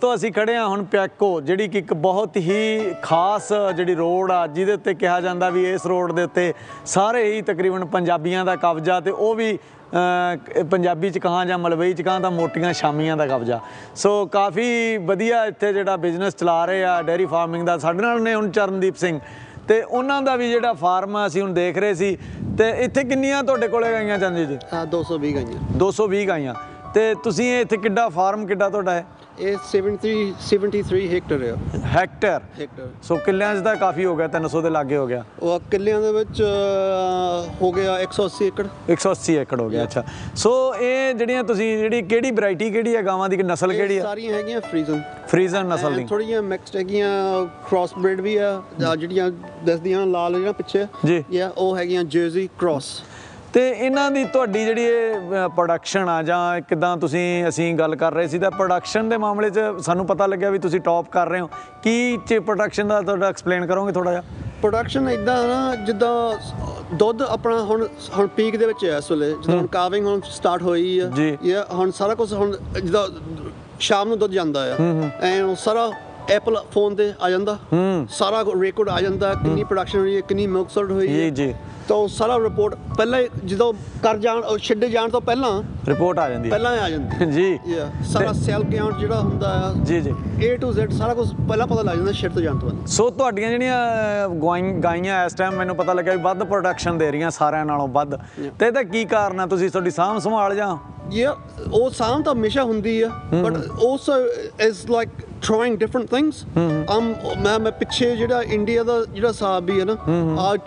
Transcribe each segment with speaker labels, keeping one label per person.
Speaker 1: ਤੋਂ ਅਸੀਂ ਖੜੇ ਹਾਂ ਹੁਣ ਪਿਆਕੋ ਜਿਹੜੀ ਕਿ ਇੱਕ ਬਹੁਤ ਹੀ ਖਾਸ ਜਿਹੜੀ ਰੋਡ ਆ ਜਿਹਦੇ ਉੱਤੇ ਕਿਹਾ ਜਾਂਦਾ ਵੀ ਇਸ ਰੋਡ ਦੇ ਉੱਤੇ ਸਾਰੇ ਹੀ ਤਕਰੀਬਨ ਪੰਜਾਬੀਆਂ ਦਾ ਕਬਜ਼ਾ ਤੇ ਉਹ ਵੀ ਪੰਜਾਬੀ ਚ ਕਹਾਂ ਜਾਂ ਮਲਵਈ ਚ ਕਹਾਂ ਤਾਂ ਮੋਟੀਆਂ ਸ਼ਾਮੀਆਂ ਦਾ ਕਬਜ਼ਾ। ਸੋ ਕਾਫੀ ਵਧੀਆ ਇੱਥੇ ਜਿਹੜਾ ਬਿਜ਼ਨਸ ਚਲਾ ਰਹੇ ਆ ਡੇਅਰੀ ਫਾਰਮਿੰਗ ਦਾ। ਸਾਡੇ ਨਾਲ ਨੇ ਹੁਣ ਚਰਨਦੀਪ ਸਿੰਘ। ਤੇ ਉਹਨਾਂ ਦਾ ਵੀ ਜਿਹੜਾ ਫਾਰਮ ਆ ਅਸੀਂ ਹੁਣ ਦੇਖ ਰਹੇ ਸੀ। ਤੇ ਇੱਥੇ ਕਿੰਨੀਆਂ ਤੁਹਾਡੇ ਕੋਲੇ ਗਾਈਆਂ ਚੰਦੀ ਜੀ?
Speaker 2: ਹਾਂ 220 ਗਾਈਆਂ।
Speaker 1: 220 ਗਾਈਆਂ। ਤੇ ਤੁਸੀਂ ਇੱਥੇ ਕਿੱਡਾ ਫਾਰਮ ਕਿੱਡਾ ਤੁਹਾਡਾ ਹੈ?
Speaker 2: ਇਹ 73 73 ਹੈਕਟਰ ਹੈ
Speaker 1: ਹੈਕਟਰ
Speaker 2: ਹੈਕਟਰ
Speaker 1: ਸੋ ਕਿੱਲਿਆਂ 'ਚ ਤਾਂ ਕਾਫੀ ਹੋ ਗਿਆ 300 ਦੇ ਲਾਗੇ ਹੋ ਗਿਆ।
Speaker 2: ਉਹ ਕਿੱਲਿਆਂ ਦੇ ਵਿੱਚ ਹੋ ਗਿਆ 180 ਏਕੜ।
Speaker 1: 180 ਏਕੜ ਹੋ ਗਿਆ ਅੱਛਾ। ਸੋ ਇਹ ਜਿਹੜੀਆਂ ਤੁਸੀਂ ਜਿਹੜੀ ਕਿਹੜੀ ਵੈਰਾਈਟੀ ਕਿਹੜੀ ਹੈ ਗਾਵਾਂ ਦੀ ਕਿ ਨਸਲ ਕਿਹੜੀ ਹੈ
Speaker 2: ਸਾਰੀਆਂ ਹੈਗੀਆਂ ਫਰੀਜ਼ਨ
Speaker 1: ਫਰੀਜ਼ਨ ਨਸਲ ਦੀ।
Speaker 2: ਥੋੜੀਆਂ ਮਿਕਸਡ ਹੈਗੀਆਂ ਕ੍ਰਾਸ ਬਰੀਡ ਵੀ ਆ ਆਹ ਜਿਹੜੀਆਂ ਦੱਸਦੀਆਂ ਲਾਲ ਜਿਹੜੀਆਂ ਪਿੱਛੇ
Speaker 1: ਜੀ।
Speaker 2: ਉਹ ਹੈਗੀਆਂ ਜਰਸੀ ਕ੍ਰਾਸ
Speaker 1: ਤੇ ਇਹਨਾਂ ਦੀ ਤੁਹਾਡੀ ਜਿਹੜੀ ਇਹ ਪ੍ਰੋਡਕਸ਼ਨ ਆ ਜਾਂ ਕਿਦਾਂ ਤੁਸੀਂ ਅਸੀਂ ਗੱਲ ਕਰ ਰਹੇ ਸੀ ਤਾਂ ਪ੍ਰੋਡਕਸ਼ਨ ਦੇ ਮਾਮਲੇ 'ਚ ਸਾਨੂੰ ਪਤਾ ਲੱਗਿਆ ਵੀ ਤੁਸੀਂ ਟੌਪ ਕਰ ਰਹੇ ਹੋ। ਕੀ ਚ ਪ੍ਰੋਡਕਸ਼ਨ ਦਾ ਤੁਹਾਡਾ ਐਕਸਪਲੇਨ ਕਰੋਗੇ ਥੋੜਾ ਜਿਹਾ?
Speaker 2: ਪ੍ਰੋਡਕਸ਼ਨ ਇਦਾਂ ਨਾ ਜਿੱਦਾਂ ਦੁੱਧ ਆਪਣਾ ਹੁਣ ਹੁਣ ਪੀਕ ਦੇ ਵਿੱਚ ਹੈ ਇਸ ਵੇਲੇ ਜਦੋਂ ਹੁਣ ਕਾਵਿੰਗ ਹੁਣ ਸਟਾਰਟ ਹੋਈ ਆ।
Speaker 1: ਜੀ।
Speaker 2: ਯਾ ਹੁਣ ਸਾਰਾ ਕੁਝ ਹੁਣ ਜਿੱਦਾਂ ਸ਼ਾਮ ਨੂੰ ਦੁੱਧ ਜਾਂਦਾ ਆ। ਐ ਉਹ ਸਾਰਾ ਐਪਲ ਫੋਨ ਤੇ ਆ ਜਾਂਦਾ। ਸਾਰਾ ਰਿਕਾਰਡ ਆ ਜਾਂਦਾ ਕਿੰਨੀ ਪ੍ਰੋਡਕਸ਼ਨ ਹੋਈ ਹੈ ਕਿੰਨੀ ਮਿਲਕ ਸੋਲਡ ਹੋਈ
Speaker 1: ਜੀ
Speaker 2: ਹੈ
Speaker 1: ਜੀ।
Speaker 2: ਤਾਂ ਉਹ ਸਾਰਾ ਰਿਪੋਰਟ ਪਹਿਲਾਂ ਹੀ ਜਦੋਂ ਕਰ ਜਾਣ ਉਹ ਛੱਡੇ ਜਾਣ ਤੋਂ ਪਹਿਲਾਂ
Speaker 1: ਰਿਪੋਰਟ ਆ ਜਾਂਦੀ ਹੈ।
Speaker 2: ਪਹਿਲਾਂ ਹੀ ਆ ਜਾਂਦੀ
Speaker 1: ਜੀ।
Speaker 2: ਸਾਰਾ ਸੈਲ ਕਾਊਂਟ ਜਿਹੜਾ ਹੁੰਦਾ ਆ
Speaker 1: ਜੀ ਜੀ।
Speaker 2: A to Z ਸਾਰਾ ਕੁਝ ਪਹਿਲਾਂ ਪਤਾ ਲੱਗ ਜਾਂਦਾ ਛੱਡ ਤੋਂ ਜਾਣ ਤੋਂ ਪਹਿਲਾਂ
Speaker 1: ਸੋ ਤੁਹਾਡੀਆਂ ਜਿਹੜੀਆਂ ਅਹ, ਗਾਈਂ- ਗਾਈਆਂ ਇਸ ਟਾਈਮ ਮੈਨੂੰ ਪਤਾ ਲੱਗਿਆ ਵੀ ਵੱਧ ਪ੍ਰੋਡਕਸ਼ਨ ਦੇ ਰਹੀਆਂ ਸਾਰਿਆਂ ਨਾਲੋਂ ਵੱਧ। ਤੇ ਇਹਦਾ ਕੀ ਕਾਰਨ ਆ? ਤੁਸੀਂ ਤੁਹਾਡੀ ਸਾਂਭ ਸੰਭਾਲ ਜਾਂ
Speaker 2: Yeah, ਉਹ ਸਾਮ ਤਾਂ ਹਮੇਸ਼ਾ ਹੁੰਦੀ ਆ but also is like trying different things um ਮੈਂ ਮੈਂ ਪਿੱਛੇ ਜਿਹੜਾ ਇੰਡੀਆ ਦਾ ਜਿਹੜਾ ਹਿਸਾਬ ਵੀ ਹੈ ਨਾ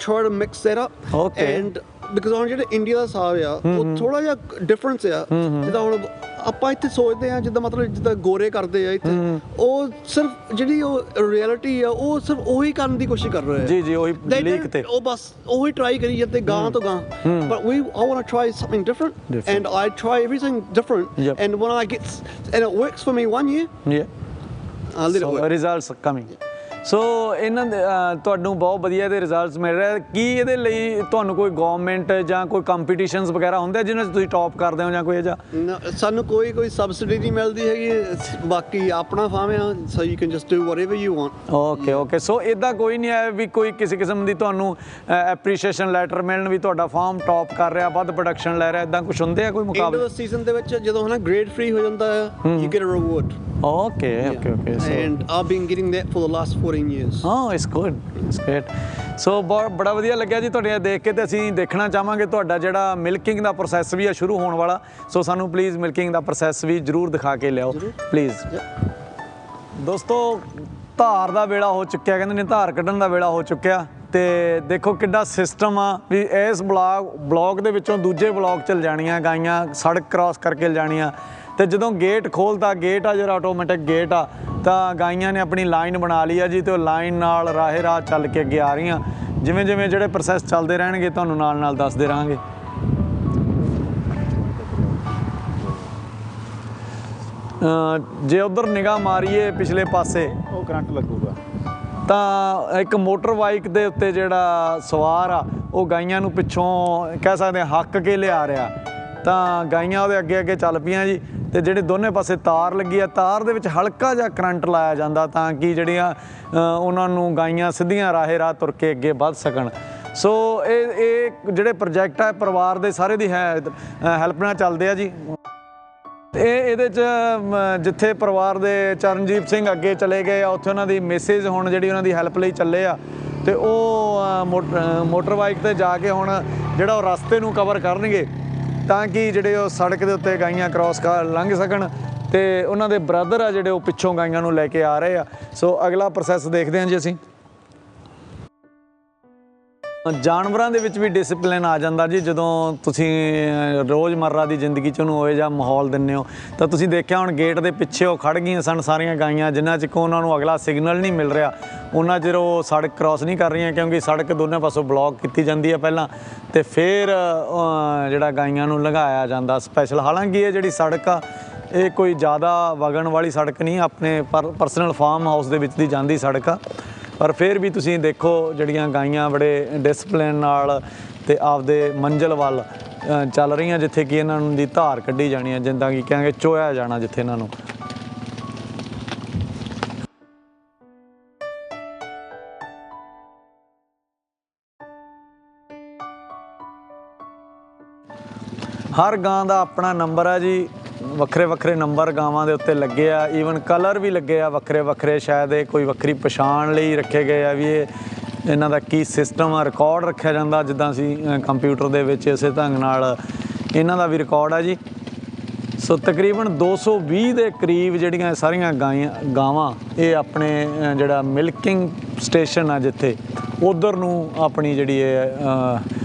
Speaker 2: try to mix that up
Speaker 1: Okay.
Speaker 2: Because ਹੁਣ ਜਿਹੜਾ ਇੰਡੀਆ ਦਾ ਹਿਸਾਬ ਆ ਉਹ ਥੋੜਾ ਜਿਹਾ ਡਿਫਰੈਂਸ ਆ ਜਿੱਦਾਂ ਹੁਣ ਆਪਾਂ ਇੱਥੇ ਸੋਚਦੇ ਆ ਜਿੱਦਾਂ ਮਤਲਬ ਜਿੱਦਾਂ ਗੋਰੇ ਕਰਦੇ ਆ ਇੱਥੇ ਉਹ ਸਿਰਫ ਜਿਹੜੀ ਉਹ ਰਿਐਲਿਟੀ ਆ ਉਹ ਸਿਰਫ ਉਹੀ ਕਰਨ ਦੀ ਕੋਸ਼ਿਸ਼ ਕਰ ਰਹੇ ਆ
Speaker 1: ਜੀ ਜੀ ਉਹੀ ਲੀਕ ਤੇ
Speaker 2: ਉਹ ਬਸ ਉਹੀ ਟਰਾਈ ਕਰੀ ਜਾਂਦੇ ਗਾਂ ਤੋਂ ਗਾਂ I want to try something different,
Speaker 1: Different.
Speaker 2: and I try everything different
Speaker 1: Yep.
Speaker 2: and when I get and it works for me one year
Speaker 1: ਜੀ
Speaker 2: I'll let it work
Speaker 1: results coming so ਇਹਨਾਂ ਤੁਹਾਨੂੰ ਬਹੁਤ ਵਧੀਆ ਦੇ results ਮਿਲ ਰਹੇ ਕੀ ਇਹਦੇ ਲਈ ਤੁਹਾਨੂੰ ਕੋਈ ਗਵਰਨਮੈਂਟ ਜਾਂ ਕੋਈ ਕੰਪੀਟੀਸ਼ਨਸ ਵਗੈਰਾ ਹੁੰਦੇ ਜਿਨ੍ਹਾਂ 'ਚ ਤੁਸੀਂ ਟੌਪ ਕਰਦੇ ਹੋ ਜਾਂ ਕੋਈ
Speaker 2: ਜਾਂ ਸਾਨੂੰ ਕੋਈ ਕੋਈ ਸਬਸਿਡੀ ਨਹੀਂ ਮਿਲਦੀ ਹੈਗੀ। ਬਾਕੀ ਆਪਣਾ ਫਾਰਮ ਆ so you can just do whatever you want
Speaker 1: okay okay so ਇਦਾਂ ਕੋਈ ਨਹੀਂ ਆਇਆ ਵੀ ਕੋਈ ਕਿਸੇ ਕਿਸਮ ਦੀ ਤੁਹਾਨੂੰ ਐਪਰੀਸ਼ੀਏਸ਼ਨ ਲੈਟਰ ਮਿਲਣ ਵੀ ਤੁਹਾਡਾ ਫਾਰਮ ਟੌਪ ਕਰ ਰਿਹਾ ਵੱਧ ਪ੍ਰੋਡਕਸ਼ਨ ਲੈ ਰਿਹਾ ਇਦਾਂ ਕੁਝ ਹੁੰਦੇ ਆ ਕੋਈ ਮੁਕਾਬਲੇ?
Speaker 2: ਇਸ ਸੀਜ਼ਨ ਦੇ ਵਿੱਚ ਜਦੋਂ ਹਨਾ ਗ੍ਰੇਡ ਫ੍ਰੀ ਹੋ ਜਾਂਦਾ ਹੈ। You get a reward
Speaker 1: okay okay okay so
Speaker 2: and I been getting that for the last boring years.
Speaker 1: Oh, it's good. It's great. So ਬਹੁਤ ਬੜਾ ਵਧੀਆ ਲੱਗਿਆ ਜੀ ਤੁਹਾਡੇ ਦੇਖ ਕੇ ਤੇ ਅਸੀਂ ਦੇਖਣਾ ਚਾਹਾਂਗੇ ਤੁਹਾਡਾ ਜਿਹੜਾ ਮਿਲਕਿੰਗ ਦਾ ਪ੍ਰੋਸੈਸ ਵੀ ਆ ਸ਼ੁਰੂ ਹੋਣ ਵਾਲਾ। ਸੋ ਸਾਨੂੰ ਪਲੀਜ਼ ਮਿਲਕਿੰਗ ਦਾ ਪ੍ਰੋਸੈਸ ਵੀ ਜਰੂਰ ਦਿਖਾ ਕੇ ਲਿਆਓ। ਪਲੀਜ਼ ਦੋਸਤੋ ਧਾਰ ਦਾ ਵੇਲਾ ਹੋ ਚੁੱਕਿਆ ਕਹਿੰਦੇ ਨੇ ਧਾਰ ਕੱਢਣ ਦਾ ਵੇਲਾ ਹੋ ਚੁੱਕਿਆ। ਤੇ ਦੇਖੋ ਕਿੱਡਾ ਸਿਸਟਮ ਆ ਵੀ ਇਸ ਬਲਾਕ ਬਲਾਕ ਦੇ ਵਿੱਚੋਂ ਦੂਜੇ ਬਲਾਕ ਚ ਜਾਣੀਆਂ ਗਾਈਆਂ ਸੜਕ ਕ੍ਰਾਸ ਕਰਕੇ ਜਾਣੀਆਂ ਤੇ ਜਦੋਂ ਗੇਟ ਖੋਲਦਾ ਗੇਟ ਆ ਜਿਹੜਾ ਆਟੋਮੈਟਿਕ ਗੇਟ ਆ ਤਾਂ ਗਾਈਆਂ ਨੇ ਆਪਣੀ ਲਾਈਨ ਬਣਾ ਲਈ ਆ ਜੀ ਤੇ ਉਹ ਲਾਈਨ ਨਾਲ ਰਾਹੇ ਰਾਹ ਚੱਲ ਕੇ ਅੱਗੇ ਆ ਰਹੀਆਂ। ਜਿਵੇਂ ਜਿਵੇਂ ਜਿਹੜੇ ਪ੍ਰੋਸੈਸ ਚੱਲਦੇ ਰਹਿਣਗੇ ਤੁਹਾਨੂੰ ਨਾਲ ਨਾਲ ਦੱਸਦੇ ਰਹਾਂਗੇ। ਜੇ ਉਧਰ ਨਿਗਾਹ ਮਾਰੀਏ ਪਿਛਲੇ ਪਾਸੇ
Speaker 3: ਉਹ ਕਰੰਟ ਲੱਗੂਗਾ।
Speaker 1: ਤਾਂ ਇੱਕ ਮੋਟਰ ਬਾਈਕ ਦੇ ਉੱਤੇ ਜਿਹੜਾ ਸਵਾਰ ਆ ਉਹ ਗਾਈਆਂ ਨੂੰ ਪਿੱਛੋਂ ਕਹਿ ਸਕਦੇ ਹੱਕ ਕੇ ਲਿਆ ਰਿਹਾ। ਤਾਂ ਗਾਈਆਂ ਉਹਦੇ ਅੱਗੇ ਅੱਗੇ ਚੱਲ ਪਈਆਂ ਜੀ। ਤੇ ਜਿਹੜੇ ਦੋਨੇ ਪਾਸੇ ਤਾਰ ਲੱਗੀ ਆ ਤਾਰ ਦੇ ਵਿੱਚ ਹਲਕਾ ਜਿਹਾ ਕਰੰਟ ਲਾਇਆ ਜਾਂਦਾ ਤਾਂ ਕਿ ਜਿਹੜੀਆਂ ਉਹਨਾਂ ਨੂੰ ਗਾਈਆਂ ਸਿੱਧੀਆਂ ਰਾਹੇ ਰਾਹ ਤੁਰ ਕੇ ਅੱਗੇ ਵੱਧ ਸਕਣ। ਸੋ ਇਹ ਇਹ ਜਿਹੜੇ ਪ੍ਰੋਜੈਕਟ ਆ ਪਰਿਵਾਰ ਦੇ ਸਾਰੇ ਦੀ ਹੈ ਹੈਲਪ ਨਾਲ ਚੱਲਦੇ ਆ ਜੀ। ਇਹ ਇਹਦੇ ਚ ਜਿੱਥੇ ਪਰਿਵਾਰ ਦੇ ਚਰਨਜੀਤ ਸਿੰਘ ਅੱਗੇ ਚਲੇ ਗਏ ਆ ਉੱਥੇ ਉਹਨਾਂ ਦੀ ਮੈਸੇਜ ਹੁਣ ਜਿਹੜੀ ਉਹਨਾਂ ਦੀ ਹੈਲਪ ਲਈ ਚੱਲੇ ਆ। ਤੇ ਉਹ ਅ, ਮੋਟਰ ਬਾਈਕ ਤੇ ਜਾ ਕੇ ਹੁਣ ਜਿਹੜਾ ਉਹ ਰਸਤੇ ਨੂੰ ਕਵਰ ਕਰਨਗੇ ਤਾਂ ਕਿ ਜਿਹੜੇ ਉਹ ਸੜਕ ਦੇ ਉੱਤੇ ਗਾਈਆਂ ਕ੍ਰਾਸ ਕਰ ਲੰਘ ਸਕਣ ਤੇ ਉਹਨਾਂ ਦੇ ਬ੍ਰਦਰ ਆ ਜਿਹੜੇ ਉਹ ਪਿੱਛੋਂ ਗਾਈਆਂ ਨੂੰ ਲੈ ਕੇ ਆ ਰਹੇ ਆ। ਸੋ ਅਗਲਾ ਪ੍ਰੋਸੈਸ ਦੇਖਦੇ ਹਾਂ ਜੀ ਅਸੀਂ। ਜਾਨਵਰਾਂ ਦੇ ਵਿੱਚ ਵੀ ਡਿਸਪਲਿਨ ਆ ਜਾਂਦਾ ਜੀ। ਜਦੋਂ ਤੁਸੀਂ ਅਹ, ਰੋਜ਼ਮਰਰਾ ਦੀ ਜ਼ਿੰਦਗੀ ਚ ਉਹਨੂੰ ਹੋਏ ਜਾਂ ਮਾਹੌਲ ਦਿੰਨੇ ਹੋ ਤਾਂ ਤੁਸੀਂ ਦੇਖਿਆ ਹੁਣ ਗੇਟ ਦੇ ਪਿੱਛੇ ਉਹ ਖੜ ਗਈਆਂ ਸਨ ਸਾਰੀਆਂ ਗਾਈਆਂ ਜਿਨ੍ਹਾਂ ਚ ਉਹਨਾਂ ਨੂੰ ਅਗਲਾ ਸਿਗਨਲ ਨਹੀਂ ਮਿਲ ਰਿਹਾ ਉਹਨਾਂ ਚਿਰ ਉਹ ਸੜਕ ਕ੍ਰਾਸ ਨਹੀਂ ਕਰ ਰਹੀਆਂ ਕਿਉਂਕਿ ਸੜਕ ਦੋਨੇ ਪਾਸੋਂ ਬਲੌਕ ਕੀਤੀ ਜਾਂਦੀ ਹੈ ਪਹਿਲਾਂ। ਤੇ ਫਿਰ ਜਿਹੜਾ ਗਾਈਆਂ ਨੂੰ ਲੰਘਾਇਆ ਜਾਂਦਾ ਸਪੈਸ਼ਲ ਹਾਲਾਂਕਿ ਇਹ ਜਿਹੜੀ ਸੜਕ ਆ ਇਹ ਕੋਈ ਜ਼ਿਆਦਾ ਵਗਣ ਵਾਲੀ ਸੜਕ ਨਹੀਂ ਆਪਣੇ ਪਰਸਨਲ ਫਾਰਮ ਹਾਊਸ ਦੇ ਵਿੱਚ ਦੀ ਜਾਂਦੀ ਸੜਕ ਆ। ਪਰ ਫਿਰ ਵੀ ਤੁਸੀਂ ਦੇਖੋ ਜਿਹੜੀਆਂ ਗਾਈਆਂ ਬੜੇ ਡਿਸਪਲਿਨ ਨਾਲ ਤੇ ਆਪਦੇ ਮੰਜ਼ਲ ਵੱਲ ਚੱਲ ਰਹੀਆਂ ਜਿੱਥੇ ਕਿ ਇਹਨਾਂ ਨੂੰ ਦੀ ਧਾਰ ਕੱਢੀ ਜਾਣੀ ਹੈ ਜਿੰਦਾ ਕਿ ਕਹਾਂਗੇ ਚੋਇਆ ਜਾਣਾ ਜਿੱਥੇ ਇਹਨਾਂ ਨੂੰ। ਹਰ ਗਾਂ ਦਾ ਆਪਣਾ ਨੰਬਰ ਹੈ ਜੀ। ਵੱਖਰੇ ਵੱਖਰੇ ਨੰਬਰ ਗਾਵਾਂ ਦੇ ਉੱਤੇ ਲੱਗੇ ਆ ਈਵਨ ਕਲਰ ਵੀ ਲੱਗੇ ਆ ਵੱਖਰੇ ਵੱਖਰੇ, ਸ਼ਾਇਦ ਇਹ ਕੋਈ ਵੱਖਰੀ ਪਛਾਣ ਲਈ ਰੱਖੇ ਗਏ ਆ ਵੀ ਇਹ, ਇਹਨਾਂ ਦਾ ਕੀ ਸਿਸਟਮ ਆ ਰਿਕਾਰਡ ਰੱਖਿਆ ਜਾਂਦਾ ਜਿੱਦਾਂ ਅਸੀਂ ਕੰਪਿਊਟਰ ਦੇ ਵਿੱਚ ਇਸੇ ਢੰਗ ਨਾਲ, ਇਹਨਾਂ ਦਾ ਵੀ ਰਿਕਾਰਡ ਆ ਜੀ। ਸੋ ਤਕਰੀਬਨ 220 ਦੇ ਕਰੀਬ ਜਿਹੜੀਆਂ ਸਾਰੀਆਂ ਗਾਈਆਂ, ਗਾਵਾਂ, ਇਹ ਆਪਣੇ ਜਿਹੜਾ ਮਿਲਕਿੰਗ ਸਟੇਸ਼ਨ ਆ ਜਿੱਥੇ, ਉਧਰ ਨੂੰ ਆਪਣੀ ਜਿਹੜੀ ਇਹ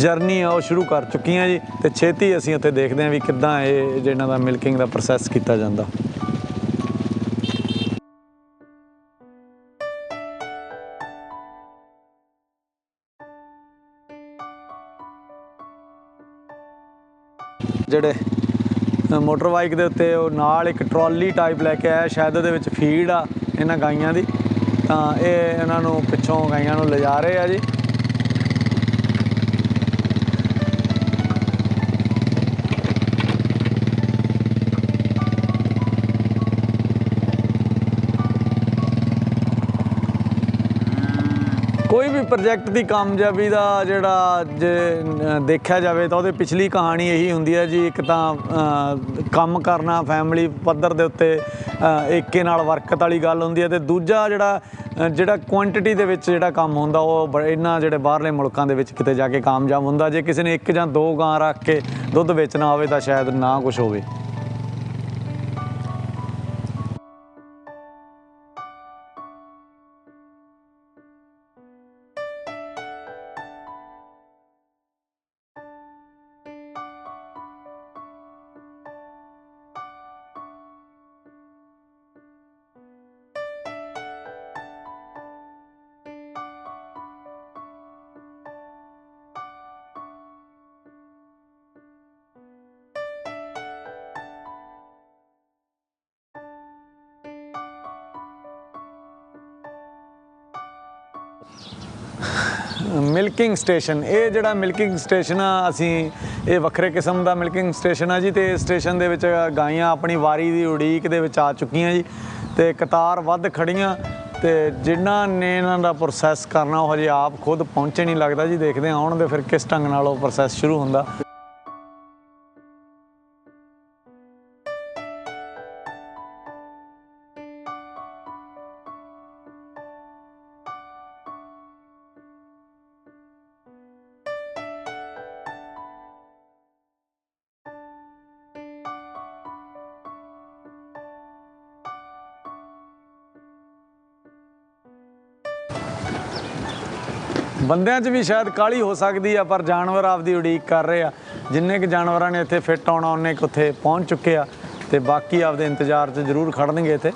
Speaker 1: ਜਰਨੀ ਆ, ਉਹ ਸ਼ੁਰੂ ਕਰ ਚੁੱਕੀਆਂ ਜੀ ਤੇ ਛੇਤੀ ਅਸੀਂ ਉੱਥੇ ਦੇਖਦੇ ਹਾਂ ਵੀ ਕਿੱਦਾਂ ਇਹ ਜਿਹਨਾਂ ਦਾ ਮਿਲਕਿੰਗ ਦਾ ਪ੍ਰੋਸੈਸ ਕੀਤਾ ਜਾਂਦਾ। ਜਿਹੜੇ ਮੋਟਰ ਬਾਈਕ ਦੇ ਉੱਤੇ ਉਹ ਨਾਲ ਇੱਕ ਟਰਾਲੀ ਟਾਈਪ ਲੈ ਕੇ ਆਇਆ, ਸ਼ਾਇਦ ਉਹਦੇ ਵਿੱਚ ਫੀਡ ਆ ਇਹਨਾਂ ਗਾਈਆਂ ਦੀ। ਤਾਂ ਇਹ ਇਹਨਾਂ ਨੂੰ ਪਿੱਛੋਂ ਗਾਈਆਂ ਨੂੰ ਲਿਜਾ ਰਹੇ ਆ ਜੀ। ਕੋਈ ਵੀ ਪ੍ਰੋਜੈਕਟ ਦੀ ਕਾਮਯਾਬੀ ਦਾ ਜਿਹੜਾ ਜੇ ਦੇਖਿਆ ਜਾਵੇ ਤਾਂ ਉਹਦੇ ਪਿਛਲੀ ਕਹਾਣੀ ਇਹੀ ਹੁੰਦੀ ਹੈ ਜੀ, ਇੱਕ ਤਾਂ ਕੰਮ ਕਰਨਾ ਫੈਮਿਲੀ ਪੱਧਰ ਦੇ ਉੱਤੇ ਏਕੇ ਨਾਲ ਵਰਕਤ ਵਾਲੀ ਗੱਲ ਹੁੰਦੀ ਹੈ ਤੇ ਦੂਜਾ ਜਿਹੜਾ ਜਿਹੜਾ ਕੁਆਂਟੀਟੀ ਦੇ ਵਿੱਚ ਜਿਹੜਾ ਕੰਮ ਹੁੰਦਾ, ਉਹ ਬ- ਇਹਨਾਂ ਜਿਹੜੇ ਬਾਹਰਲੇ ਮੁਲਕਾਂ ਦੇ ਵਿੱਚ ਕਿਤੇ ਜਾ ਕੇ ਕਾਮਯਾਬ ਹੁੰਦਾ, ਜੇ ਕਿਸੇ ਨੇ ਇੱਕ ਜਾਂ ਦੋ ਗਾਂ ਰੱਖ ਕੇ ਦੁੱਧ ਵੇਚਣਾ ਹੋਵੇ ਤਾਂ ਸ਼ਾਇਦ ਨਾ ਕੁਝ ਹੋਵੇ। Milking station. ਇਹ ਜਿਹੜਾ ਮਿਲਕਿੰਗ ਸਟੇਸ਼ਨ ਆ, ਅਸੀਂ ਇਹ ਵੱਖਰੇ ਕਿਸਮ ਦਾ ਮਿਲਕਿੰਗ ਸਟੇਸ਼ਨ ਆ ਜੀ ਤੇ ਸਟੇਸ਼ਨ ਦੇ ਵਿੱਚ ਗਾਈਆਂ ਆਪਣੀ ਵਾਰੀ ਦੀ ਉਡੀਕ ਦੇ ਵਿੱਚ ਆ ਚੁੱਕੀਆਂ ਜੀ ਤੇ ਕਤਾਰ ਵੱਧ ਖੜੀਆਂ ਤੇ ਜਿਨ੍ਹਾਂ ਨੇ ਇਹਨਾਂ ਦਾ ਪ੍ਰੋਸੈਸ ਕਰਨਾ ਉਹ ਹਜੇ ਆਪ ਖੁਦ ਪਹੁੰਚੇ ਨਹੀਂ ਲੱਗਦਾ ਜੀ। ਦੇਖਦੇ ਹਾਂ ਆਉਣ ਦੇ ਫਿਰ ਕਿਸ ਢੰਗ ਨਾਲ ਉਹ ਪ੍ਰੋਸੈਸ ਸ਼ੁਰੂ ਹੁੰਦਾ। ਬੰਦਿਆਂ 'ਚ ਵੀ ਸ਼ਾਇਦ ਕਾਲੀ ਹੋ ਸਕਦੀ ਆ, ਪਰ ਜਾਨਵਰ ਆਪਦੀ ਉਡੀਕ ਕਰ ਰਹੇ ਆ। ਜਿੰਨੇ ਕੁ ਜਾਨਵਰਾਂ ਨੇ ਇੱਥੇ ਫਿੱਟ ਆਉਣਾ, ਉਹਨੇ ਕੁ ਉੱਥੇ ਪਹੁੰਚ ਚੁੱਕੇ ਆ ਤੇ ਬਾਕੀ ਆਪਦੇ ਇੰਤਜ਼ਾਰ 'ਚ ਜ਼ਰੂਰ ਖੜਨਗੇ ਇੱਥੇ।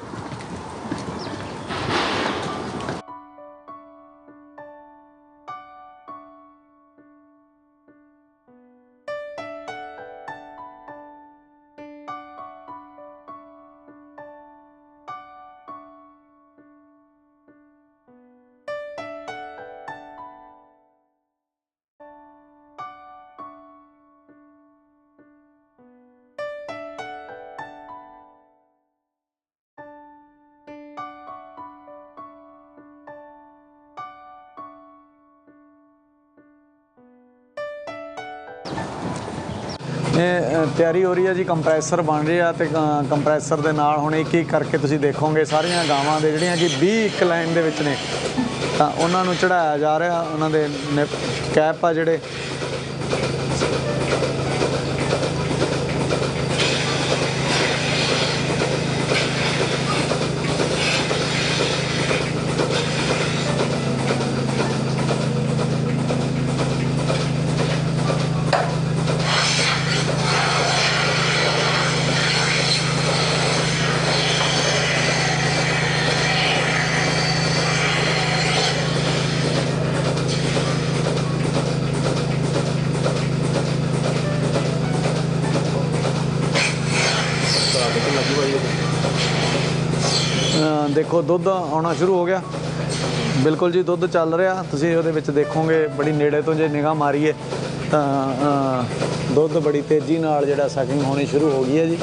Speaker 1: ਤਿਆਰੀ ਹੋ ਰਹੀ ਹੈ ਜੀ ਕੰਪਰੈਸਰ ਬਣ ਰਿਹਾ ਤੇ ਅ, ਕੰਪਰੈਸਰ ਦੇ ਨਾਲ ਹੁਣ ਇੱਕ ਇੱਕ ਕਰਕੇ ਤੁਸੀਂ ਦੇਖੋਗੇ ਸਾਰੀਆਂ ਗਾਵਾਂ ਦੇ ਜਿਹੜੀਆਂ ਕਿ 20 ਇੱਕ ਲਾਈਨ ਦੇ ਵਿੱਚ ਨੇ ਤਾਂ ਉਹਨਾਂ ਨੂੰ ਚੜਾਇਆ ਜਾ ਰਿਹਾ ਉਹਨਾਂ ਦੇ ਨਿਪ- ਕੈਪ ਆ ਜਿਹੜੇ ਦੇਖੋ ਦੁੱਧ ਆਉਣਾ ਸ਼ੁਰੂ ਹੋ ਗਿਆ। ਬਿਲਕੁਲ ਜੀ, ਦੁੱਧ ਚੱਲ ਰਿਹਾ। ਤੁਸੀਂ ਉਹਦੇ ਵਿੱਚ ਦੇਖੋਗੇ, ਬੜੀ ਨੇੜੇ ਤੋਂ ਜੇ ਨਿਗਾਹ ਮਾਰੀਏ, ਤਾਂ ਦੁੱਧ ਬੜੀ ਤੇਜ਼ੀ ਨਾਲ ਜਿਹੜਾ ਸਕਿੰਗ ਹੋਣੀ ਸ਼ੁਰੂ ਹੋ ਗਈ ਹੈ ਜੀ।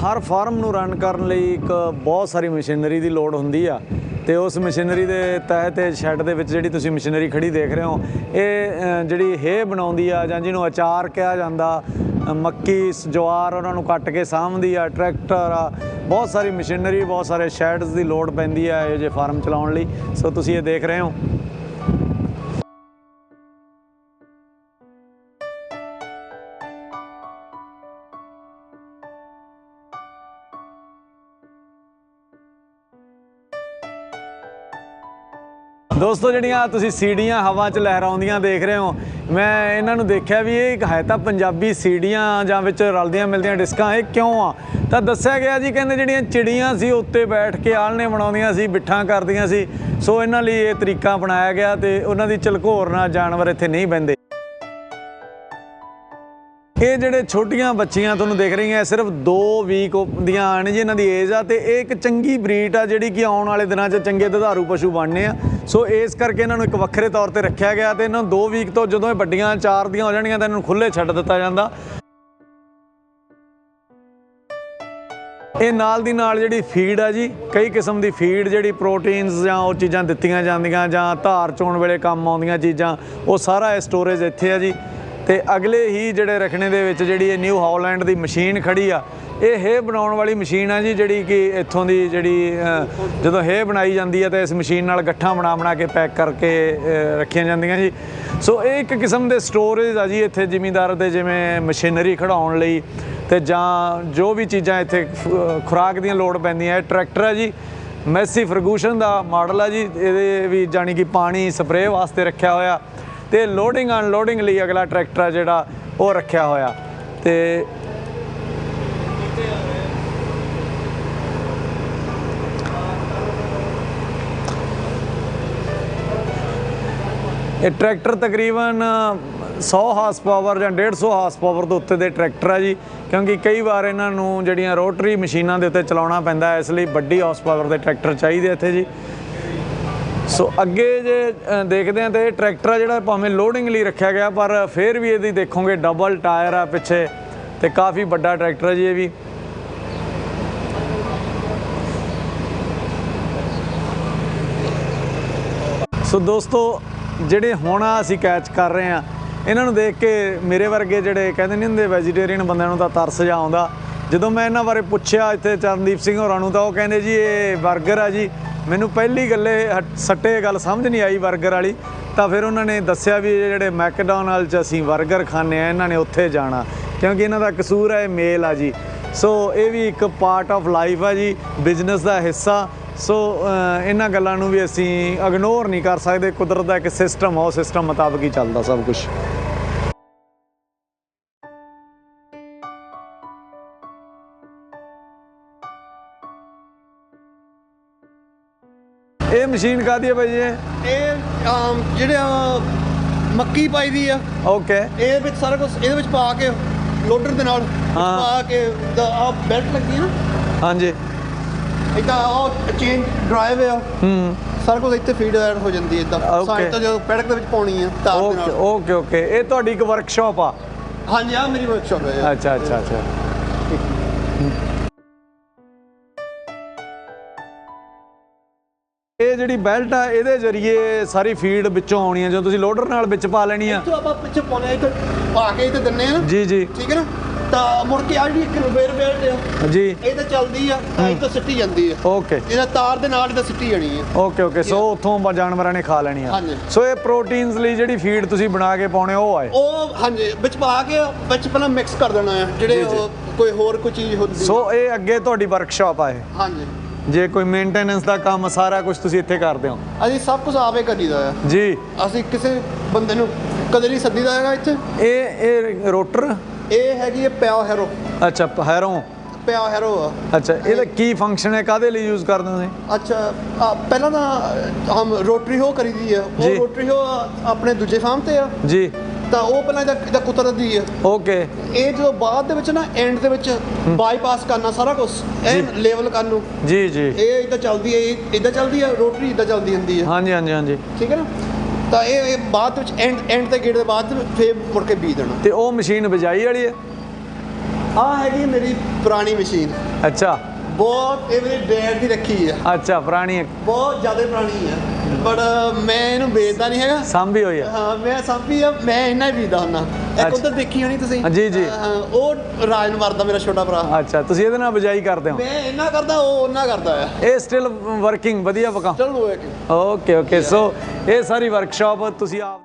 Speaker 1: ਹਰ ਫਾਰਮ ਨੂੰ ਰਨ ਕਰਨ ਲਈ ਇੱਕ ਬਹੁਤ ਸਾਰੀ ਮਸ਼ੀਨਰੀ ਦੀ ਲੋੜ ਹੁੰਦੀ ਆ। ਤੇ ਉਸ ਮਸ਼ੀਨਰੀ ਦੇ ਤਹਿਤ ਇਹ ਸ਼ੈੱਡ ਦੇ ਵਿੱਚ ਜਿਹੜੀ ਤੁਸੀਂ ਮਸ਼ੀਨਰੀ ਖੜੀ ਦੇਖ ਰਹੇ ਹੋ, ਇਹ ਜਿਹੜੀ ਹੇ ਬਣਾਉਂਦੀ ਆ ਜਾਂ ਜਿਹਨੂੰ ਅਚਾਰ ਕਿਹਾ ਜਾਂਦਾ ਮੱਕੀ, ਸ- ਜਵਾਰ ਉਹਨਾਂ ਨੂੰ ਕੱਟ ਕੇ ਸਾਂਭਦੀ ਆ ਟਰੈਕਟਰ ਆ, ਬਹੁਤ ਸਾਰੀ ਮਸ਼ੀਨਰੀ, ਬਹੁਤ ਸਾਰੇ ਸ਼ੈਡਸ ਦੀ ਲੋੜ ਪੈਂਦੀ ਆ ਇਹ ਜੇ ਫਾਰਮ ਚਲਾਉਣ ਲਈ। ਸੋ ਤੁਸੀਂ ਇਹ ਦੇਖ ਰਹੇ ਹੋ। ਦੋਸਤੋ, ਜਿਹੜੀਆਂ ਤੁਸੀਂ ਸੀੜੀਆਂ ਹਵਾ 'ਚ ਲਹਿਰਾਉਂਦੀਆਂ ਦੇਖ ਰਹੇ ਹੋ, ਮੈਂ ਇਹਨਾਂ ਨੂੰ ਦੇਖਿਆ ਵੀ ਇਹ ਇੱਕ ਹੈ ਤਾਂ ਪੰਜਾਬੀ ਸੀੜੀਆਂ ਜਾਂ ਵਿੱਚ ਰਲਦੀਆਂ ਮਿਲਦੀਆਂ ਡਿਸਕਾਂ, ਇਹ ਕਿਉਂ ਆ? ਤਾਂ ਦੱਸਿਆ ਗਿਆ ਜੀ, ਕਹਿੰਦੇ ਜਿਹੜੀਆਂ ਚਿੜੀਆਂ ਸੀ, ਉੱਤੇ ਬੈਠ ਕੇ ਆਲਣੇ ਬਣਾਉਂਦੀਆਂ ਸੀ, ਬਿੱਠਾਂ ਕਰਦੀਆਂ ਸੀ। ਸੋ ਇਹਨਾਂ ਲਈ ਇਹ ਤਰੀਕਾ ਬਣਾਇਆ ਗਿਆ ਤੇ ਉਹਨਾਂ ਦੀ ਚਲਕੋਰ ਨਾਲ ਜਾਨਵਰ ਇੱਥੇ ਨਹੀਂ ਬਹਿੰਦੇ। ਇਹ ਜਿਹੜੇ ਛੋਟੀਆਂ ਬੱਚੀਆਂ ਤੁਹਾਨੂੰ ਦੇਖ ਰਹੀਆਂ ਸਿਰਫ 2 ਵੀਕ ਦੀਆਂ ਹਨ ਜੀ ਇਹਨਾਂ ਦੀ ਏਜ ਆ ਤੇ ਇਹ ਇੱਕ ਚੰਗੀ ਬਰੀਡ ਆ ਜਿਹੜੀ ਕਿ ਆਉਣ ਵਾਲੇ ਦਿਨਾਂ 'ਚ ਚੰਗੇ ਦੁਧਾਰੂ ਪਸ਼ੂ ਬਣਨੇ ਆ। ਸੋ ਇਸ ਕਰਕੇ ਇਹਨਾਂ ਨੂੰ ਇੱਕ ਵੱਖਰੇ ਤੌਰ ਤੇ ਰੱਖਿਆ ਗਿਆ ਤੇ ਇਹਨਾਂ ਨੂੰ 2 ਵੀਕ ਤੋਂ ਜਦੋਂ ਇਹ ਵੱਡੀਆਂ ਚਾਰ ਦੀਆਂ ਹੋ ਜਾਣਗੀਆਂ ਤਾਂ ਇਹਨਾਂ ਨੂੰ ਖੁੱਲੇ ਛੱਡ ਦਿੱਤਾ ਜਾਂਦਾ। ਇਹ ਨਾਲ ਦੀ ਨਾਲ ਜਿਹੜੀ ਫੀਡ ਆ ਜੀ, ਕਈ ਕਿਸਮ ਦੀ ਫੀਡ ਜਿਹੜੀ ਪ੍ਰੋਟੀਨਸ ਜਾਂ ਉਹ ਚੀਜ਼ਾਂ ਦਿੱਤੀਆਂ ਜਾਂਦੀਆਂ ਜਾਂ ਧਾਰ ਚੋਣ ਵੇਲੇ ਕੰਮ ਆਉਂਦੀਆਂ ਚੀਜ਼ਾਂ, ਉਹ ਸਾਰਾ ਇਹ ਸਟੋਰੇਜ ਇੱਥੇ ਆ ਜੀ। ਤੇ ਅਗਲੇ ਹੀ ਜਿਹੜੇ ਰਖਣੇ ਦੇ ਵਿੱਚ ਜਿਹੜੀ ਇਹ ਨਿਊ ਹਾਲੈਂਡ ਦੀ ਮਸ਼ੀਨ ਖੜੀ ਆ ਇਹ ਹੇ ਬਣਾਉਣ ਵਾਲੀ ਮਸ਼ੀਨ ਆ ਜੀ, ਜਿਹੜੀ ਕਿ ਇੱਥੋਂ ਦੀ ਜਿਹੜੀ ਜਦੋਂ ਹੇ ਬਣਾਈ ਜਾਂਦੀ ਹੈ ਤਾਂ ਇਸ ਮਸ਼ੀਨ ਨਾਲ ਗੱਠਾਂ ਬਣਾ ਬਣਾ ਕੇ ਪੈਕ ਕਰਕੇ ਰੱਖੀਆਂ ਜਾਂਦੀਆਂ ਜੀ। ਸੋ ਇਹ ਇੱਕ ਕਿਸਮ ਦੇ ਸਟੋਰੇਜ ਆ ਜੀ, ਇੱਥੇ ਜ਼ਿਮੀਂਦਾਰ ਦੇ ਜਿਵੇਂ ਮਸ਼ੀਨਰੀ ਖੜਾਉਣ ਲਈ ਤੇ ਜਾਂ ਜੋ ਵੀ ਚੀਜ਼ਾਂ ਇੱਥੇ ਫ- ਖੁਰਾਕ ਦੀਆਂ ਲੋੜ ਪੈਂਦੀਆਂ, ਇਹ ਟਰੈਕਟਰ ਆ ਜੀ, ਮੈਸੀ ਫਰਗੂਸ਼ਨ ਦਾ ਮਾਡਲ ਆ ਜੀ, ਇਹਦੇ ਵੀ ਜਾਣੀ ਕਿ ਪਾਣੀ ਸਪਰੇਅ ਵਾਸਤੇ ਰੱਖਿਆ ਹੋਇਆ ਤੇ ਲੋਡਿੰਗ ਅਨਲੋਡਿੰਗ ਲਈ ਅਗਲਾ ਟਰੈਕਟਰ ਆ ਜਿਹੜਾ ਉਹ ਰੱਖਿਆ ਹੋਇਆ ਤੇ ਇਹ ਟਰੈਕਟਰ ਤਕਰੀਬਨ 100 ਹਾਰਸ ਪਾਵਰ ਜਾਂ 150 ਹਾਰਸ ਪਾਵਰ ਦੇ ਉੱਤੇ ਦੇ ਟਰੈਕਟਰ ਆ ਜੀ। ਕਿਉਂਕਿ ਕਈ ਵਾਰ ਇਹਨਾਂ ਨੂੰ ਜਿਹੜੀਆਂ ਰੋਟਰੀ ਮਸ਼ੀਨਾਂ ਦੇ ਉੱਤੇ ਚਲਾਉਣਾ ਪੈਂਦਾ ਇਸ ਲਈ ਵੱਡੀ ਹਾਰਸ ਪਾਵਰ ਦੇ ਟਰੈਕਟਰ ਚਾਹੀਦੇ ਇੱਥੇ ਜੀ। ਸੋ ਅੱਗੇ ਜੇ ਦੇਖਦੇ ਆ ਤਾਂ ਇਹ ਟਰੈਕਟਰ ਆ ਜਿਹੜਾ ਭਾਵੇਂ ਲੋਡਿੰਗ ਲਈ ਰੱਖਿਆ ਗਿਆ, ਪਰ ਫਿਰ ਵੀ ਇਹਦੀ ਦੇਖੋਗੇ ਡਬਲ ਟਾਇਰ ਆ ਪਿੱਛੇ ਤੇ ਕਾਫੀ ਵੱਡਾ ਟਰੈਕਟਰ ਹੈ ਜੀ ਇਹ ਵੀ। ਸੋ ਦੋਸਤੋ ਜਿਹੜੇ ਹੁਣ ਅਸੀਂ ਕੈਚ ਕਰ ਰਹੇ ਆ ਇਹਨਾਂ ਨੂੰ ਦੇਖ ਕੇ ਮੇਰੇ ਵਰਗੇ ਜਿਹੜੇ ਕਹਿੰਦੇ ਨਹੀਂ ਹੁੰਦੇ ਵੈਜੀਟੇਰੀਅਨ ਬੰਦਿਆਂ ਨੂੰ ਤਾਂ ਤਰਸ ਜਾ ਆਉਂਦਾ। ਜਦੋਂ ਮੈਂ ਇਹਨਾਂ ਬਾਰੇ ਪੁੱਛਿਆ ਇੱਥੇ ਚਰਨਦੀਪ ਸਿੰਘ ਹੋਰਾਂ ਨੂੰ ਤਾਂ ਉਹ ਕਹਿੰਦੇ ਜੀ, ਇਹ 버ਗਰ ਆ ਜੀ। ਮੈਨੂੰ ਪਹਿਲੀ ਗੱਲੇ ਸੱਟੇ ਗੱਲ ਸਮਝ ਨਹੀਂ ਆਈ 버ਗਰ ਵਾਲੀ। ਤਾਂ ਫਿਰ ਉਹਨਾਂ ਨੇ ਦੱਸਿਆ ਵੀ ਜਿਹੜੇ ਮੈਕਡੋਨਲਡ 'ਚ ਅਸੀਂ 버ਗਰ ਖਾਣੇ ਆ ਇਹਨਾਂ ਨੇ ਉੱਥੇ ਜਾਣਾ। ਕਿਉਂਕਿ ਇਹਨਾਂ ਦਾ ਕਸੂਰ ਹੈ ਮੇਲ ਆ ਜੀ। ਸੋ ਇਹ ਵੀ ਇੱਕ ਪਾਰਟ ਆਫ ਲਾਈਫ ਆ ਜੀ ਬਿਜ਼ਨਸ ਦਾ ਹਿੱਸਾ। ਸੋ ਇਹਨਾਂ ਗੱਲਾਂ ਨੂੰ ਵੀ ਅਸੀਂ ਇਗਨੋਰ ਨਹੀਂ ਕਰ ਸਕਦੇ। ਕੁਦਰਤ ਦਾ ਇੱਕ ਸਿਸਟਮ ਆ ਉਹ ਸਿਸਟਮ ਮੁਤਾਬਕ ਹੀ ਚੱਲਦਾ ਸਭ ਕੁਝ ਇਹ ਮਸ਼ੀਨ ਕਾਦੀ ਹੈ ਭਾਈ ਇਹ
Speaker 2: ਇਹ ਆਮ, ਜਿਹੜੇ ਮੱਕੀ ਪਾਈ ਦੀ ਆ।
Speaker 1: ਓਕੇ
Speaker 2: ਇਹ ਵਿੱਚ ਸਾਰਾ ਕੁਝ ਇਹਦੇ ਵਿੱਚ ਪਾ ਕੇ ਲੋਡਰ ਦੇ ਨਾਲ। ਪਾ ਕੇ ਆ ਬੈਲਟ ਲੱਗੀ ਨਾ।
Speaker 1: ਹਾਂਜੀ।
Speaker 2: ਇਦਾਂ ਉਹ ਚੇਨ ਡਰਾਈਵ ਆ।
Speaker 1: ਹੂੰ।
Speaker 2: ਸਾਰਾ ਕੁਝ ਇੱਥੇ ਫੀਡ ਐਡ ਹੋ ਜਾਂਦੀ ਹੈ ਇਦਾਂ. ਸਾਈਡ ਤੋਂ ਜਦੋਂ ਪੈਡਕ ਦੇ ਵਿੱਚ ਪਾਉਣੀ ਆ ਤਾਰ ਦੇ ਨਾਲ।
Speaker 1: ਓਕੇ ਓਕੇ ਇਹ ਤੁਹਾਡੀ ਇੱਕ ਵਰਕਸ਼ਾਪ ਆ।
Speaker 2: ਹਾਂਜੀ ਆ ਮੇਰੀ ਵਰਕਸ਼ਾਪ ਹੈ
Speaker 1: ਅੱਛਾ ਅੱਛਾ ਅੱਛਾ। ਇਹ ਜਿਹੜੀ ਬੈਲਟ ਆ ਇਹਦੇ ਜ਼ਰੀਏ ਸਾਰੀ ਫੀਡ ਵਿੱਚੋਂ ਆਉਣੀ ਆ। ਜਦੋਂ ਤੁਸੀਂ ਲੋਡਰ ਨਾਲ ਵਿੱਚ ਪਾ ਲੈਣੀ ਆ।
Speaker 2: ਇੱਥੋਂ ਆਪਾਂ ਪਿੱਛੇ ਪਾਉਣੇ ਆ, ਇੱਥੇ ਪਾ ਕੇ ਇੱਥੇ ਦਿੰਨੇ ਆ
Speaker 1: ਜੀ ਜੀ।
Speaker 2: ਠੀਕ ਹੈ ਨਾ? ਤਾਂ ਮੁੜ ਕੇ ਆ ਜਿਹੜੀ ਇੱਕ ਰੁਬੇਰ ਬੈਲਟ ਆ
Speaker 1: ਜੀ।
Speaker 2: ਇਹ ਤਾਂ ਚੱਲਦੀ ਆ ਤਾਂ ਇੱਥੇ ਸਿੱਟੀ ਜਾਂਦੀ ਆ।
Speaker 1: ਓਕੇ।
Speaker 2: ਇਹਦਾ ਤਾਰ ਦੇ ਨਾਲ ਇਹਦਾ ਸਿੱਟੀ ਜਾਣੀ ਆ।
Speaker 1: Okay okay. ਸੋ ਉੱਥੋਂ ਜਾਨਵਰਾਂ ਨੇ ਖਾ ਲੈਣੀ ਆ।
Speaker 2: ਹਾਂਜੀ।
Speaker 1: ਸੋ ਇਹ ਪ੍ਰੋਟੀਨਸ ਲਈ ਜਿਹੜੀ ਫੀਡ ਤੁਸੀਂ ਬਣਾ ਕੇ ਪਾਉਣੇ ਉਹ ਆਏ?
Speaker 2: ਉਹ ਹਾਂਜੀ ਵਿੱਚ ਪਾ ਕੇ ਵਿੱਚ ਪਹਿਲਾਂ ਮਿਕਸ ਕਰ ਦੇਣਾ ਆ। ਜਿਹੜੇ ਕੋਈ ਹੋਰ ਕੋਈ ਚੀਜ਼ ਹੁੰਦੀ
Speaker 1: ਸੋ ਇਹ ਅੱਗੇ ਤੁਹਾਡੀ ਵਰਕਸ਼ਾਪ ਆ ਇਹ?
Speaker 2: ਹਾਂਜੀ।
Speaker 1: ਜੇ ਕੋਈ ਮੇਨਟੇਨੈਂਸ ਦਾ ਕੰਮ ਸਾਰਾ ਕੁਝ ਤੁਸੀਂ ਇੱਥੇ ਕਰਦੇ ਹੋ?
Speaker 2: ਅਸੀਂ ਸਭ ਕੁਝ ਆਪੇ ਕਰੀਦਾ ਆ।
Speaker 1: ਜੀ।
Speaker 2: ਅਸੀਂ ਕਿਸੇ ਬੰਦੇ ਨੂੰ ਕਦੇ ਨਹੀਂ ਸੱਦੀਦਾ ਹੈਗਾ ਇੱਥੇ।
Speaker 1: ਇਹ ਇਹ ਰੋਟਰ?
Speaker 2: ਇਹ ਹੈਗੀ ਹੈ ਪਿਆ ਹੈਰੋ।
Speaker 1: ਅੱਛਾ ਹੈਰੋਂ।
Speaker 2: ਪਿਆ ਹੈਰੋ ਆ।
Speaker 1: ਅੱਛਾ ਇਹਦਾ ਕੀ ਫੰਕਸ਼ਨ ਹੈ? ਕਾਦੇ ਲਈ ਯੂਜ਼ ਕਰਦੇ ਹੋ
Speaker 2: ਅੱਛਾ ਆ, ਪਹਿਲਾਂ ਤਾਂ ਹਮ ਰੋਟਰੀ ਹੋ ਕਰੀਦੀ ਆ
Speaker 1: ਜੀ।
Speaker 2: ਉਹ ਰੋਟਰੀ ਹੋ ਆਪਣੇ ਦੂਜੇ ਫਾਰਮ ਤੇ ਆ।
Speaker 1: ਜੀ।
Speaker 2: ਤਾਂ ਉਹ ਪਹਿਲਾਂ ਇਹਦਾ ਇਹਦਾ ਕੁਤਰਦੀ ਆ
Speaker 1: ਓਕੇ
Speaker 2: ਇਹ ਜਦੋਂ ਬਾਅਦ ਦੇ ਵਿੱਚ ਨਾ ਐਂਡ ਦੇ ਵਿੱਚ ਬਾਈਪਾਸ ਕਰਨਾ ਸਾਰਾ ਕੁਝ ਇਹ ਲੈਵਲ ਕਰਨ ਨੂੰ।
Speaker 1: ਜੀ ਜੀ।
Speaker 2: ਇਹ ਇਦਾਂ ਚੱਲਦੀ ਹੈ ਇਹ ਇਦਾਂ ਚੱਲਦੀ ਹੈ ਰੋਟਰੀ ਇਦਾਂ ਚੱਲਦੀ ਹੁੰਦੀ ਹੈ।
Speaker 1: ਹਾਂਜੀ ਹਾਂਜੀ ਹਾਂਜੀ।
Speaker 2: ਠੀਕ ਹੈ ਨਾ? ਤਾਂ ਇਹ ਇਹ ਬਾਅਦ ਵਿੱਚ ਐਂਡ ਐਂਡ ਤੇ ਗੇੜ ਦੇ ਬਾਅਦ ਫੇਰ ਮੁੜ ਕੇ ਬੀਜ ਦੇਣਾ।
Speaker 1: ਤੇ ਉਹ ਮਸ਼ੀਨ ਬਿਜਾਈ ਵਾਲੀ ਹੈ?
Speaker 2: ਆ ਹੈਗੀ ਮੇਰੀ ਪੁਰਾਣੀ ਮਸ਼ੀਨ।
Speaker 1: ਅੱਛਾ।
Speaker 2: ਬਹੁਤ ਇਹ ਮੇਰੇ ਡੈਡ ਦੀ ਰੱਖੀ ਆ।
Speaker 1: ਅੱਛਾ ਪੁਰਾਣੀ ਇੱਕ
Speaker 2: ਬਹੁਤ ਜ਼ਿਆਦਾ ਪੁਰਾਣੀ ਆ। ਬਟ ਮੈਂ ਇਹਨੂੰ ਵੇਚਦਾ ਨਹੀਂ ਹੈਗਾ।
Speaker 1: ਸਾਂਭੀ ਹੋਈ ਆ।
Speaker 2: ਹਾਂ ਮੈਂ ਸਾਂਭੀ ਆ ਮੈਂ ਇਹਨਾਂ ਹੀ ਵੇਚਦਾ ਹੁੰਨਾ ਇੱਕ। ਉਧਰ ਦੇਖੀ ਹੋਣੀ ਤੁਸੀਂ?
Speaker 1: ਜੀ, ਜੀ।
Speaker 2: ਹਾਂ, ਉਹ ਰਾਜ ਨੂੰ ਮਰਦਾ ਮੇਰਾ ਛੋਟਾ ਭਰਾ।
Speaker 1: ਅੱਛਾ ਤੁਸੀਂ ਇਹਦੇ ਨਾਲ ਬਜਾਈ ਕਰਦੇ ਹੋ?
Speaker 2: ਮੈਂ ਇਹਨਾਂ ਕਰਦਾ ਉਹ ਉਹਨਾਂ ਕਰਦਾ ਆ।
Speaker 1: ਇਹ ਸਟਿਲ ਵਰਕਿੰਗ ਵਧੀਆ ਪਕਾ?
Speaker 2: ਚਲੋ ਇੱਕ
Speaker 1: ਓਕੇ ਓਕੇ ਸੋ ਇਹ ਸਾਰੀ ਵਰਕਸ਼ਾਪ ਤੁਸੀਂ ਆਪ